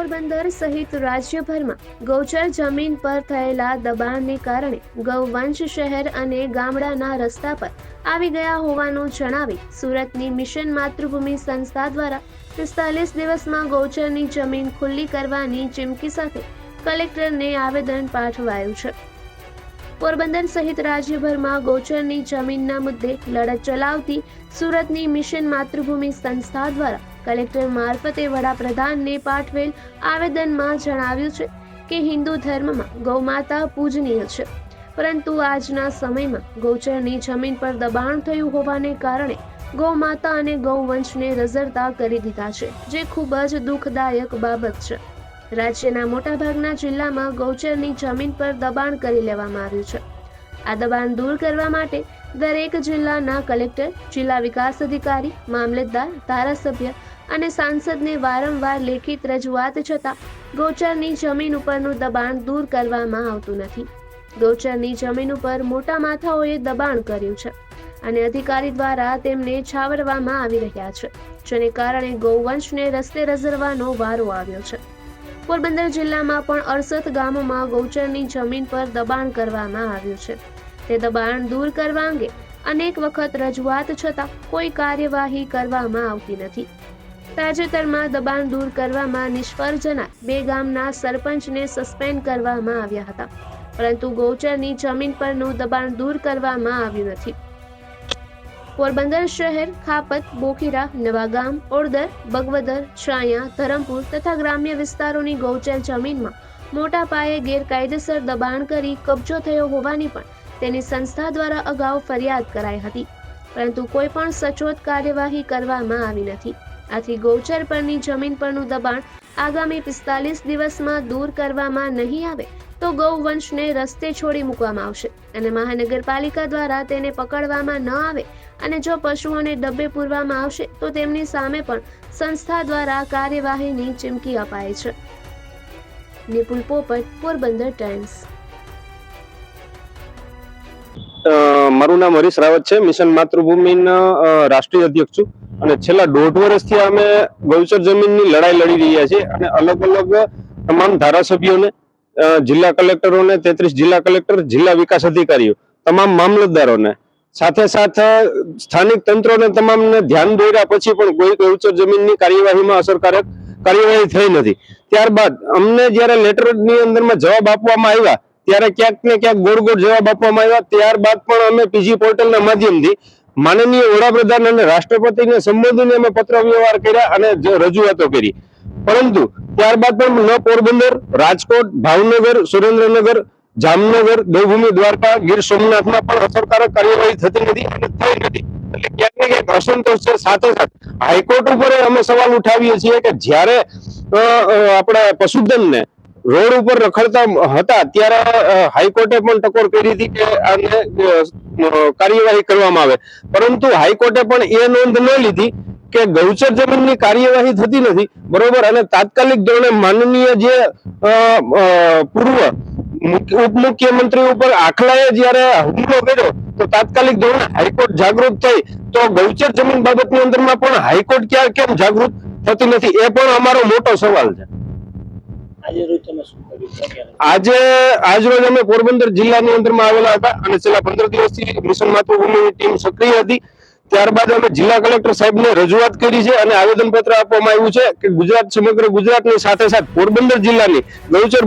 પોરબંદર સહિત રાજ્યભરમાં ગૌચર જમીન પર થયેલા દબાણને કારણે ગૌવંશ શહેર અને ગામડાના રસ્તા પર આવી ગયા હોવાનું જણાવી સુરતની મિશન માતૃભૂમિ સંસ્થા દ્વારા પિસ્તાલીસ દિવસમાં ગૌચરની જમીન ખુલ્લી કરવાની ચીમકી સાથે કલેક્ટરને આવેદન પાઠવાયું છે. પોરબંદર સહિત રાજ્યભરમાં ગૌચરની જમીનના મુદ્દે લડત ચલાવતી સુરતની મિશન માતૃભૂમિ સંસ્થા દ્વારા કલેક્ટર મારફતે વડાપ્રધાનને પાઠવેલ આવેદનમાં જણાવ્યું છે કે હિન્દુ ધર્મમાં ગૌમાતા પૂજનીય છે. પરંતુ આજના સમયમાં ગૌચરની જમીન પર દબાણ થયું હોવાને કારણે ગૌમાતા અને ગૌવંશને રઝળતા કરી દીધા છે, જે ખૂબ જ દુઃખદાયક બાબત છે. રાજ્યના મોટાભાગના જિલ્લામાં ગૌચરની જમીન પર દબાણ કરી લેવામાં આવ્યું છે. આ દબાણ દૂર કરવા માટે દરેક જિલ્લાના કલેક્ટર, જિલ્લા વિકાસ અધિકારી, મામલતદાર, ધારાસભ્ય અને સાંસદને વારંવાર લેખિત રજૂઆત છતાં ગૌચરની જમીન ઉપરનું દબાણ દૂર કરવામાં આવતું નથી. ગૌચરની જમીન ઉપર મોટા માથાઓએ દબાણ કર્યું છે અને અધિકારી દ્વારા તેમને છાવરવામાં આવી રહ્યા છે, જેને કારણે ગૌવંશને રસ્તે રઝરવાનો વારો આવ્યો છે. પોરબંદર જિલ્લામાં પણ અડસઠ ગામોમાં ગૌચરની જમીન પર દબાણ કરવામાં આવ્યું છે. તે દબાણ દૂર કરવા અંગે અનેક વખત રજૂઆત છતાં કોઈ કાર્યવાહી કરવામાં આવતી નથી. તાજેતરમાં દબાણ દૂર કરવામાં નિષ્ફળ જનાર બે ગામના સરપંચને સસ્પેન્ડ કરવામાં આવ્યા હતા. પરંતુ ગૌચરની જમીન પરનું દબાણ દૂર કરવામાં આવ્યું નથી. પોરબંદર શહેર, ખાપત, બોખીરા, નવાગામ ઓડદર બગવદર, છાયા, ધરમપુર તથા ગ્રામ્ય વિસ્તારોની ગૌચર જમીનમાં મોટા પાયે ગેરકાયદેસર દબાણ કરી કબજો થયો હોવાની પણ તેની સંસ્થા દ્વારા અગાઉ ફરિયાદ કરાઈ હતી. પરંતુ કોઈ પણ સચોટ કાર્યવાહી કરવામાં આવી નથી. આથી ગૌચર પરની જમીન પરનું દબાણ આગામી પિસ્તાલીસ દિવસમાં દૂર કરવામાં નહીં આવે તો ગૌવંશને રસ્તે છોડી મૂકવામાં આવશે અને મહાનગરપાલિકા દ્વારા તેને પકડવામાં ન આવે અને જો પશુઓને ડબ્બે પૂરવામાં આવશે, તો તેમની સામે પણ સંસ્થા દ્વારા કાર્યવાહીની ચીમકી અપાય છે. નિપુલ પોપટ, પોરબંદર ટાઈમ્સ. મારું નામ હરીશ રાવત છે. મિશન માતૃભૂમિના રાષ્ટ્રીય અધ્યક્ષ છું. અને છેલ્લા દોઢ વર્ષથી અમે ગૌચર જમીનની લડાઈ લડી રહ્યા છીએ અને અલગ અલગ તમામ ધારાસભ્યોને જિલ્લા કલેક્ટરોને, તેત્રીસ જિલ્લા કલેક્ટર, જિલ્લા વિકાસ અધિકારીઓ, તમામ મામલતદારોને. સાથે સાથે સ્થાનિક તંત્રોને તમામને ધ્યાન દોર્યા પછી પણ કોઈ ઉચ્ચ જમીનની કાર્યવાહીમાં અસરકારક કાર્યવાહી થઈ નથી. ત્યારબાદ અમને જ્યારે લેટરની અંદરમાં જવાબ આપવામાં આવ્યા, ત્યારે ક્યાંક ને ક્યાંક ગોળ ગોળ જવાબ આપવામાં આવ્યા. ત્યારબાદ પણ અમે પીજી પોર્ટલના માધ્યમથી માનનીય વડાપ્રધાન અને રાષ્ટ્રપતિને સંબોધીને અમે પત્ર વ્યવહાર કર્યા અને રજૂઆતો કરી. પરંતુ ત્યારબાદ પણ ન પોરબંદર, રાજકોટ, ભાવનગર, સુરેન્દ્રનગર, જામનગર, દેવભૂમિ, દ્વારકા, ગીર સોમનાથમાં પણ અસરકારક કાર્યવાહી થતી નથી અને થઈ નથી. એટલે ક્યાંક ને ક્યાંક અસંતોષ છે. સાથે સાથે હાઈકોર્ટ ઉપર અમે સવાલ ઉઠાવીએ છીએ કે જ્યારે આપણા પશુધનને રોડ ઉપર રખડતા હતા, ત્યારે હાઈકોર્ટે પણ ટકોર કરી હતી કે આને કાર્યવાહી કરવામાં આવે. પરંતુ હાઈકોર્ટે પણ એ નોંધ ન લીધી કે ગૌચર જમીનની કાર્યવાહી થતી નથી બરોબર? અને તાત્કાલિક ધોરણે માનનીય જે પૂર્વ મુખ્ય- ઉપમુખ્યમંત્રી ઉપર આખલાએ જ્યારે હુમલો કર્યો તો તાત્કાલિક ધોરણે હાઈકોર્ટ જાગૃત થઈ. તો ગૌચર જમીન બાબતની અંદરમાં પણ હાઈકોર્ટ ક્યાં કેમ જાગૃત થતી નથી એ પણ અમારો મોટો સવાલ છે. આજે રોજ તમે શું કર્યું? છે અત્યારે? આજે અમે પોરબંદર જિલ્લાની અંદરમાં આવેલા હતા અને છેલ્લા પંદર દિવસથી મિશન માતૃભૂમિની ટીમ સક્રિય હતી. ત્યારબાદ અમે જિલ્લા કલેક્ટર સાહેબને રજૂઆત કરી છે અને આવેદનપત્ર આપવામાં આવ્યું છે કે ગુજરાત, સમગ્ર ગુજરાતની સાથે સાથે પોરબંદર જિલ્લાની ગૌચર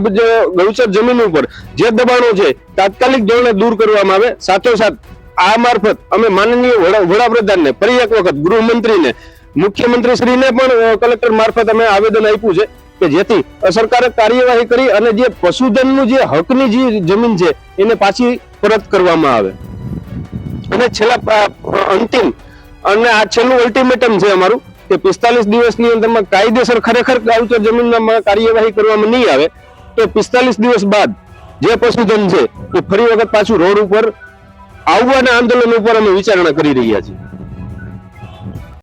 ગૌચર જમીન ઉપર જે દબાણો છે, તાત્કાલિક ધોરણે દૂર કરવામાં આવે. સાથોસાથ આ મારફત અમે માનનીય વડા- વડાપ્રધાનને, ફરી એક વખત ગૃહમંત્રીને મુખ્યમંત્રી શ્રીને પણ કલેક્ટર મારફત અમે આવેદન આપ્યું છે કે જેથી અસરકારક કાર્યવાહી કરી અને જે પશુધનનું જે હકની જે જમીન છે, એને પાછી પરત કરવામાં આવે. અને છેલ્લા અંતિમ અને આ છેલ્લું અલ્ટિમેટમ છે અમારું કે પિસ્તાલીસ દિવસની અંદરમાં કાયદેસર ખરેખર ગાવચર જમીનમાં કાર્યવાહી કરવામાં નહીં આવે, તો પિસ્તાલીસ દિવસ બાદ જે પશુધન છે એ ફરી વખત પાછું રોડ ઉપર આવવાના આંદોલન ઉપર અમે વિચારણા કરી રહ્યા છીએ.